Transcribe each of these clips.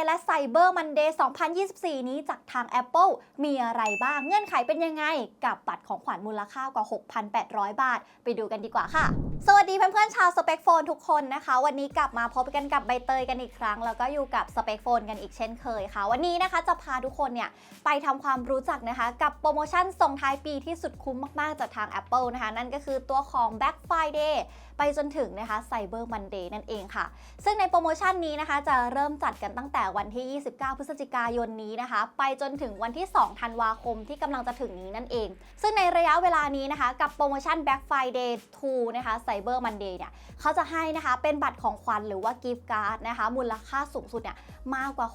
Day และ Cyber Monday 2024 นี้จากทาง Apple มีอะไรบ้าง เงื่อนไขเป็นยังไง กับบัตรของขวัญมูลค่ากว่า 6,800 บาท ไปดูกันดีกว่าค่ะ สวัสดีเพื่อนๆชาวสเป c โฟนทุกคนนะคะ วันนี้กลับมาพบกันกับใบเตยกันอีกครั้ง แล้วก็อยู่กับสเป c โฟนกันอีกเช่นเคยค่ะ วันนี้นะคะจะพาทุกคนเนี่ยไปทำความรู้จักนะคะ กับโปรโมชั่นส่งท้ายปีที่สุดคุ้มมากๆจากทาง Apple นะคะ นั่นก็คือตัวของ Black Friday ไปจนถึงนะคะ Cyber Monday นั่นเองค่ะ ซึ่งในโปรโมชั่นนี้นะคะจะเริ่มจัดกันตั้งแต่วันที่ 29 พฤศจิกายนนี้นะคะ ไปจนถึงวันที่ 2 ธันวาคมที่กำลังจะถึงนี้นั่นเอง ซึ่งในระยะเวลานี้นะคะ กับโปรโมชั่น Black Friday 2 นะคะ Cyber Monday เนี่ยเขาจะให้นะคะเป็นบัตรของขวัญหรือว่า gift card นะคะ มูลค่าสูงสุดเนี่ยมากกว่า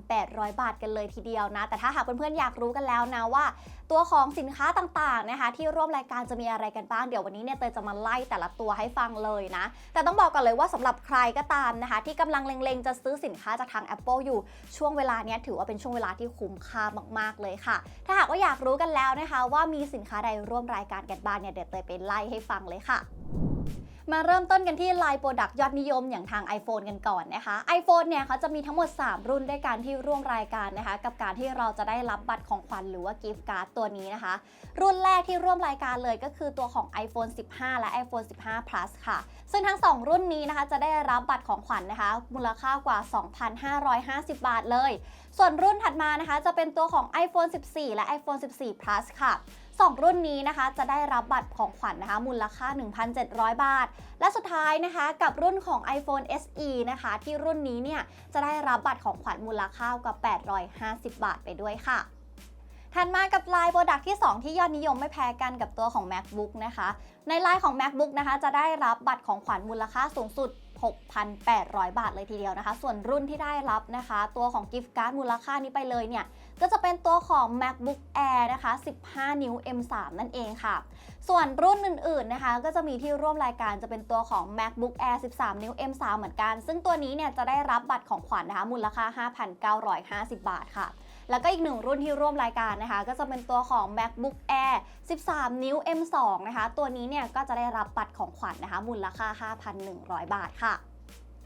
6,800 บาทกันเลยทีเดียวนะ แต่ถ้าหากเพื่อนๆอยากรู้กันแล้วนะว่า ตัวของสินค้าต่างๆนะคะ ที่ร่วมรายการจะมีอะไรกันบ้างเดี๋ยววันนี้เนี่ยเตยจะมาไล่แต่ละตัวให้ฟังเลยนะ แต่ต้องบอกก่อนเลยว่าสำหรับใครก็ตามนะคะ ที่กำลังเล็งๆจะซื้อสินค้าจากทาง Apple อยู่ช่วงเวลาเนี้ยถือว่าเป็นช่วงเวลาที่คุ้มค่ามาก ๆ เลยค่ะ ถ้าหากว่าอยากรู้กันแล้วนะคะ ว่ามีสินค้าใดร่วมรายการกันบ้างเนี่ยเดี๋ยวเตยไปไล่ให้ฟังเลยค่ะ มาเริ่มต้นกันที่ Line Product ยอดนิยมอย่างทาง iPhone กันก่อนนะคะ iPhone เนี่ยเขาจะมีทั้งหมด 3 รุ่นด้วยกันที่ร่วมรายการนะคะ กับการที่เราจะได้รับบัตรของขวัญหรือว่า gift card ตัวนี้นะคะ รุ่นแรกที่ร่วมรายการเลยก็คือตัวของ iPhone 15 และ iPhone 15 Plus ค่ะ ซึ่งทั้ง 2 รุ่นนี้นะคะจะได้รับบัตรของขวัญนะคะ มูลค่ากว่า 2,550 บาทเลย ส่วนรุ่นถัดมานะคะจะเป็นตัวของ iPhone 14 และ iPhone 14 Plus ค่ะ 2 รุ่นนี้นะคะจะได้รับบัตรของขวัญนะคะมูลค่า 1,700 บาท และสุดท้ายนะคะกับรุ่นของ iPhone SE นะคะ ที่รุ่นนี้เนี่ยจะได้รับบัตรของขวัญมูลค่ากว่า 850 บาทไปด้วยค่ะถัดมากับไลน์โปรดักที่ 2 ที่ยอดนิยมไม่แพ้กันกับตัวของ MacBook นะคะ ในไลน์ของ MacBook นะคะ จะได้รับบัตรของขวัญมูลค่าสูงสุด 6,800 บาทเลยทีเดียวนะคะ ส่วนรุ่นที่ได้รับนะคะ ตัวของกิฟต์การ์ดมูลค่านี้ไปเลยเนี่ย ก็จะเป็นตัวของ MacBook Air นะคะ 15 นิ้ว M3 นั่นเองค่ะ ส่วนรุ่นอื่นๆนะคะ ก็จะมีที่ร่วมรายการจะเป็นตัวของ MacBook Air 13 นิ้ว M3 เหมือนกัน ซึ่งตัวนี้เนี่ยจะได้รับบัตรของขวัญนะคะ มูลค่า 5,950 บาทค่ะ แล้วก็อีกหนึ่งรุ่นที่ร่วมรายการนะคะ ก็จะเป็นตัวของ MacBook Air 13 นิ้ว M2 นะคะ ตัวนี้เนี่ยก็จะได้รับบัตรของขวัญนะคะ มูลค่า 5,100 บาทค่ะ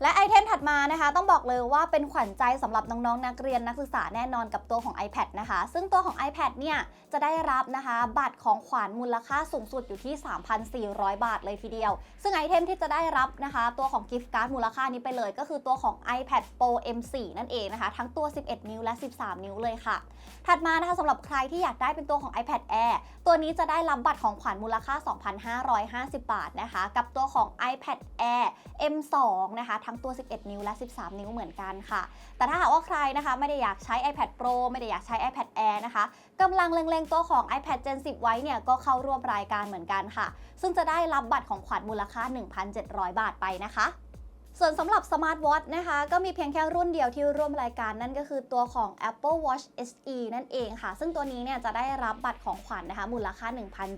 และไอเทมถัดมานะคะ ต้องบอกเลยว่าเป็นขวัญใจสำหรับน้องๆนักเรียนนักศึกษาแน่นอนกับตัวของ iPad นะคะ ซึ่งตัวของ iPad เนี่ยจะได้รับนะคะ บัตรของขวัญมูลค่าสูงสุดอยู่ที่ 3,400 บาทเลยทีเดียว ซึ่งไอเทมที่จะได้รับนะคะ ตัวของกิฟต์การ์ดมูลค่านี้ไปเลย ก็คือตัวของ iPad Pro M4 นั่นเองนะคะ ทั้งตัว 11 นิ้วและ 13 นิ้วเลยค่ะ ถัดมานะคะสำหรับใครที่อยากได้เป็นตัวของ iPad Air ตัวนี้จะได้รับบัตรของขวัญมูลค่า 2,550 บาทนะคะกับตัวของ iPad Air M2 นะคะทั้งตัว 11 นิ้วและ 13 นิ้วเหมือนกันค่ะ แต่ถ้าหากว่าใครนะคะไม่ได้อยากใช้ iPad Pro ไม่ได้อยากใช้ iPad Air นะคะกำลังเล็งๆตัวของ iPad Gen 10 ไว้เนี่ยก็เข้าร่วมรายการเหมือนกันค่ะ ซึ่งจะได้รับบัตรของขวัญมูลค่า 1,700 บาทไปนะคะ ส่วนสำหรับ Smart Watch นะคะ ก็มีเพียงแค่รุ่นเดียวที่ร่วมรายการนั่นก็คือตัวของ Apple Watch SE นั่นเองค่ะ ซึ่งตัวนี้เนี่ยจะได้รับบัตรของขวัญนะคะ มูลค่า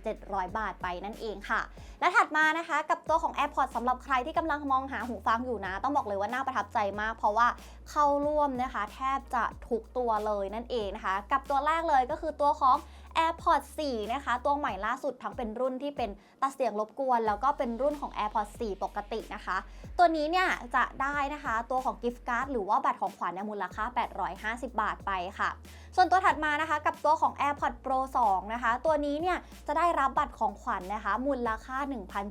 1,700 บาทไปนั่นเองค่ะ และถัดมานะคะกับตัวของ AirPods สำหรับใครที่กำลังมองหาหูฟังอยู่นะ ต้องบอกเลยว่าน่าประทับใจมาก เพราะว่าเข้าร่วมนะคะ แทบจะทุกตัวเลยนั่นเองนะคะ กับตัวแรกเลยก็คือตัวของ AirPods 4 นะคะ ตัวใหม่ล่าสุดทั้งเป็นรุ่นที่เป็นตัดเสียงรบกวน แล้วก็เป็นรุ่นของ AirPods 4 ปกตินะคะ ตัวนี้เนี่ยจะได้นะคะตัวของ Gift Card หรือว่าบัตรของขวัญเนี่ยมูลค่า 850 บาทไปค่ะ ส่วนตัวถัดมานะคะกับตัวของ AirPods Pro 2 นะคะ ตัวนี้เนี่ยจะได้รับบัตรของขวัญนะคะ มูลค่า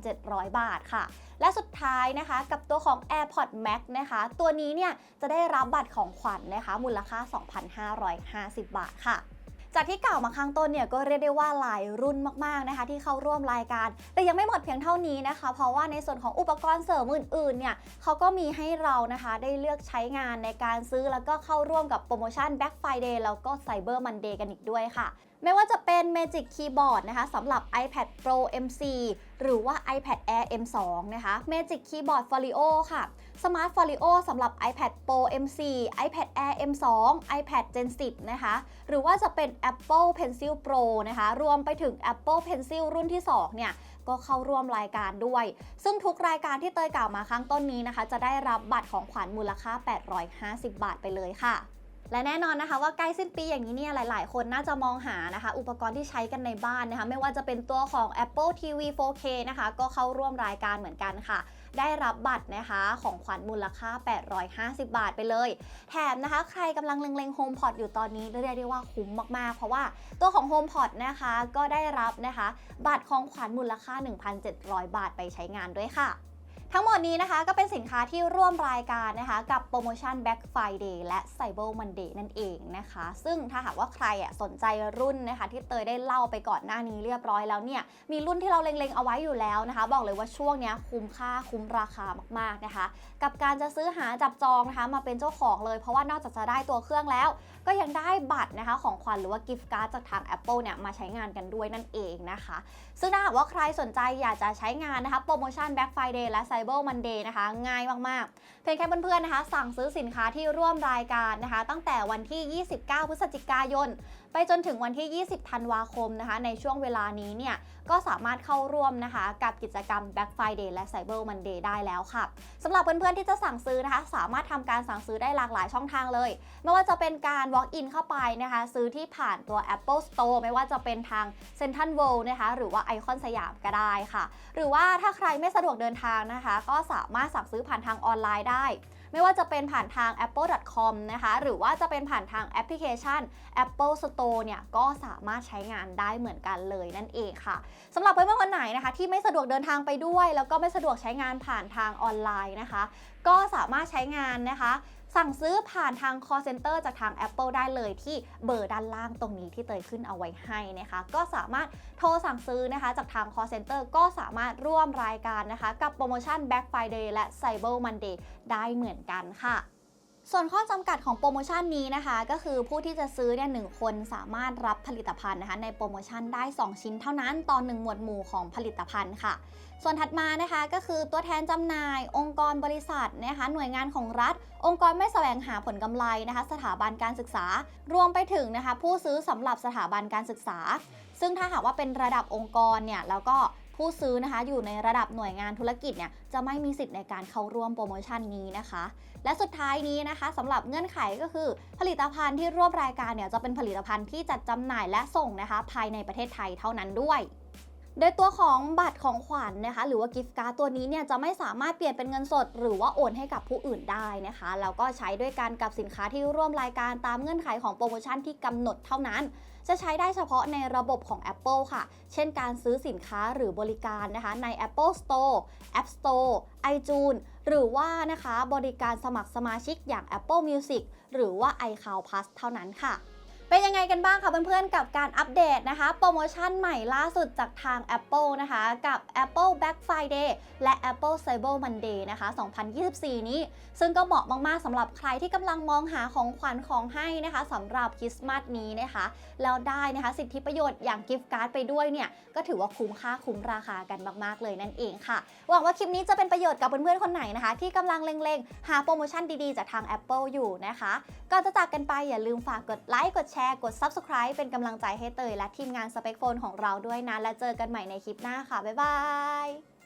1,700 บาทค่ะและสุดท้ายนะคะกับตัวของ AirPods Max นะคะ ตัวนี้เนี่ยจะได้รับบัตรของขวัญนะคะ มูลค่า 2,550 บาทค่ะ จากที่กล่าวมาข้างต้นเนี่ยก็เรียกได้ว่าหลายรุ่นมากๆนะคะ ที่เข้าร่วมรายการ แต่ยังไม่หมดเพียงเท่านี้นะคะ เพราะว่าในส่วนของอุปกรณ์เสริมอื่นๆเนี่ยเขาก็มีให้เรานะคะได้เลือกใช้งานในการซื้อแล้วก็เข้าร่วมกับโปรโมชั่น Black Friday แล้วก็ Cyber Monday กันอีกด้วยค่ะ ไม่ว่าจะเป็น Magic Keyboard นะคะสำหรับ iPad Pro MC หรือว่า iPad Air M2 นะคะ Magic Keyboard Folio ค่ะ Smart Folio สำหรับ iPad Pro M4 iPad Air M2 iPad Gen 10 นะคะ หรือว่าจะเป็น Apple Pencil Pro นะคะ รวมไปถึง Apple Pencil รุ่นที่ 2 เนี่ย ก็เข้าร่วมรายการด้วย ซึ่งทุกรายการที่เตยกล่าวมาข้างต้นนี้นะคะ จะได้รับบัตรของขวัญมูลค่า 850 บาทไปเลยค่ะ และแน่นอนนะคะว่าใกล้สิ้นปีอย่างนี้เนี่ยหลาย ๆ คนน่าจะมองหานะคะ อุปกรณ์ที่ใช้กันในบ้านนะคะ ไม่ว่าจะเป็นตัวของ Apple TV 4K นะคะ ก็เข้าร่วมรายการเหมือนกันค่ะ ได้รับบัตรนะคะของขวัญมูลค่า 850 บาทไปเลย แถมนะคะ ใครกำลังเล็งๆ HomePod อยู่ตอนนี้เรียกได้ว่าคุ้มมาก ๆ เพราะว่าตัวของ HomePod นะคะก็ได้รับนะคะ บัตรของขวัญมูลค่า 1,700 บาทไปใช้งานด้วยค่ะ ทั้งหมดนี้นะคะก็เป็นสินค้าที่ร่วมรายการนะคะ กับโปรโมชั่น Black Friday และ Cyber Monday นั่นเองนะคะ ซึ่งถ้าหากว่าใครสนใจรุ่นนะคะ ที่เตยได้เล่าไปก่อนหน้านี้เรียบร้อยแล้วเนี่ย มีรุ่นที่เราเล็งๆเอาไว้อยู่แล้วนะคะ บอกเลยว่าช่วงนี้คุ้มค่าคุ้มราคามากๆนะคะ กับการจะซื้อหาจับจองนะคะ มาเป็นเจ้าของเลย เพราะว่านอกจากจะได้ตัวเครื่องแล้ว ก็ยังได้บัตรนะคะของขวัญหรือว่ากิฟต์การ์ดจากทาง Apple เนี่ยมาใช้งานกันด้วยนั่นเองนะคะ ซึ่งถ้าหากว่าใครสนใจอยากจะใช้งานนะคะโปรโมชั่น Black Friday และ Cyber Monday นะคะ ง่ายมากๆ เพียงแค่เพื่อนๆนะคะ สั่งซื้อสินค้าที่ร่วมรายการนะคะ ตั้งแต่วันที่ 29 พฤศจิกายน ไปจนถึงวันที่ 20 ธันวาคมนะคะ ในช่วงเวลานี้เนี่ย ก็สามารถเข้าร่วมนะคะ กับกิจกรรม Black Friday และ Cyber Monday ได้แล้วค่ะสำหรับเพื่อนๆที่จะสั่งซื้อนะคะ สามารถทำการสั่งซื้อได้หลากหลายช่องทางเลย ไม่ว่าจะเป็นการ walk in เข้าไปนะคะ ซื้อที่ผ่านตัว Apple Store ไม่ว่าจะเป็นทาง Central World นะคะ หรือว่าไอคอนสยามก็ได้ค่ะ หรือว่าถ้าใครไม่สะดวกเดินทางนะคะก็สามารถสั่งซื้อผ่านทางออนไลน์ได้ ไม่ว่าจะเป็นผ่านทาง apple.com นะคะ หรือว่าจะเป็นผ่านทางแอปพลิเคชัน Apple Store เนี่ย ก็สามารถใช้งานได้เหมือนกันเลยนั่นเองค่ะสำหรับเพื่อนๆคนไหนนะคะ ที่ไม่สะดวกเดินทางไปด้วย แล้วก็ไม่สะดวกใช้งานผ่านทางออนไลน์นะคะ ก็สามารถใช้งานนะคะ สั่งซื้อผ่านทาง call center จากทาง Apple ได้เลยที่เบอร์ด้านล่างตรงนี้ที่เตยขึ้นเอาไว้ให้นะคะ ก็สามารถโทรสั่งซื้อนะคะ จากทาง call center ก็สามารถร่วมรายการนะคะ กับโปรโมชั่น Black Friday และ Cyber Monday ได้เหมือนกันค่ะ ส่วนข้อจำกัดของโปรโมชั่นนี้นะคะ ก็คือผู้ที่จะซื้อเนี่ยหนึ่งคนสามารถรับผลิตภัณฑ์นะคะในโปรโมชั่นได้ 2 ชิ้นเท่านั้นต่อ1หมวดหมู่ของผลิตภัณฑ์ค่ะ ส่วนถัดมานะคะก็คือตัวแทนจำหน่าย องค์กรบริษัทนะคะหน่วยงานของรัฐ องค์กรไม่แสวงหาผลกำไรนะคะ สถาบันการศึกษา รวมไปถึงนะคะผู้ซื้อสำหรับสถาบันการศึกษา ซึ่งถ้าหากว่าเป็นระดับองค์กรเนี่ยแล้วก็ ผู้ซื้อนะคะอยู่ในระดับหน่วยงานธุรกิจเนี่ยจะไม่มีสิทธิ์ในการเข้าร่วมโปรโมชั่นนี้นะคะ และสุดท้ายนี้นะคะสำหรับเงื่อนไขก็คือ ผลิตภัณฑ์ที่ร่วมรายการเนี่ยจะเป็นผลิตภัณฑ์ที่จัดจำหน่ายและส่งนะคะภายในประเทศไทยเท่านั้นด้วย โดยตัวของบัตรของขวัญนะคะ หรือว่ากิฟต์การ์ดตัวนี้เนี่ยจะไม่สามารถเปลี่ยนเป็นเงินสด หรือว่าโอนให้กับผู้อื่นได้นะคะ แล้วก็ใช้ด้วยกันกับสินค้าที่ร่วมรายการตามเงื่อนไขของโปรโมชั่นที่กำหนดเท่านั้น จะใช้ได้เฉพาะในระบบของ Apple ค่ะ เช่นการซื้อสินค้าหรือบริการนะคะใน Apple Store App Store iTunes หรือว่านะคะบริการสมัครสมาชิกอย่าง Apple Music หรือว่า iCloud Plus เท่านั้นค่ะ เป็นยังไงกันบ้างคะเพื่อนๆกับการอัปเดตนะคะ โปรโมชั่นใหม่ล่าสุดจากทาง Apple นะคะ กับ Apple Black Friday และ Apple Cyber Monday นะคะ 2024 นี้ ซึ่งก็เหมาะมากๆสำหรับใครที่กำลังมองหาของขวัญของให้นะคะสำหรับคริสต์มาสนี้นะคะ แล้วได้นะคะสิทธิประโยชน์อย่างกิฟต์การ์ดไปด้วยเนี่ย ก็ถือว่าคุ้มค่าคุ้มราคากันมากๆเลยนั่นเองค่ะ หวังว่าคลิปนี้จะเป็นประโยชน์กับเพื่อนๆคนไหนนะคะ ที่กำลังเล็งๆ หาโปรโมชั่นดีๆจากทาง Apple อยู่นะคะก่อนจะจากกันไปอย่าลืมฝากกดไลค์กดแชร์กด Subscribe เป็นกำลังใจให้เตยและทีมงานสเปคโฟนของเราด้วยนะ และเจอกันใหม่ในคลิปหน้าค่ะ บ๊ายบาย